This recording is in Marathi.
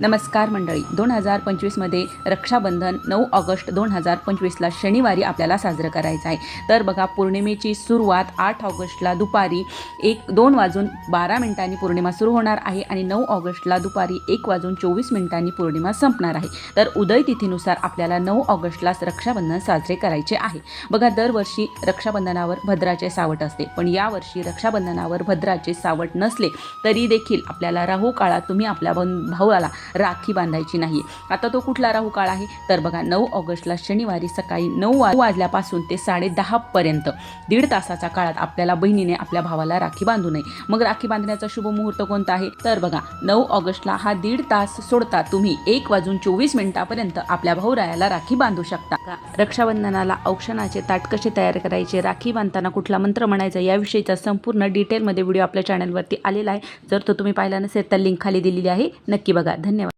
नमस्कार मंडळी. दोन हजार पंचवीसमध्ये रक्षाबंधन नऊ ऑगस्ट दोन हजार पंचवीसला शनिवारी आपल्याला साजरं करायचं आहे. तर बघा पौर्णिमेची सुरुवात आठ ऑगस्टला दुपारी एक दोन वाजून बारा मिनिटांनी पौर्णिमा सुरू होणार आहे आणि नऊ ऑगस्टला दुपारी एक वाजून चोवीस मिनिटांनी पौर्णिमा संपणार आहे. तर उदय तिथीनुसार आपल्याला नऊ ऑगस्टलाच रक्षाबंधन साजरे करायचे आहे. बघा दरवर्षी रक्षाबंधनावर भद्राचे सावट असते. पण यावर्षी रक्षाबंधनावर भद्राचे सावट नसले तरी देखील आपल्याला राहू काळात तुम्ही आपल्या भाऊ भावाला राखी बांधायची नाही आता तो कुठला राहू काळ आहे? तर बघा नऊ ऑगस्टला शनिवारी सकाळी नऊ वाजल्यापासून ते साडे दहापर्यंत दीड तासाच्या काळात आपल्याला बहिणीने आपल्या भावाला राखी बांधू नये. मग राखी बांधण्याचा शुभ मुहूर्त कोणता आहे? तर बघा नऊ ऑगस्टला हा दीड तास सोडता तुम्ही एक वाजून चोवीस मिनिटापर्यंत आपल्या भाऊरायाला राखी बांधू शकता. रक्षाबंधनाला औक्षणाचे ताट कसे तयार करायचे. राखी बांधताना कुठला मंत्र म्हणायचा? याविषयीचा संपूर्ण डिटेलमध्ये व्हिडिओ आपल्या चॅनलवरती आलेला आहे. जर तो तुम्ही पाहिला नसेल तर लिंक खाली दिलेली आहे. नक्की बघा. धन्यवाद.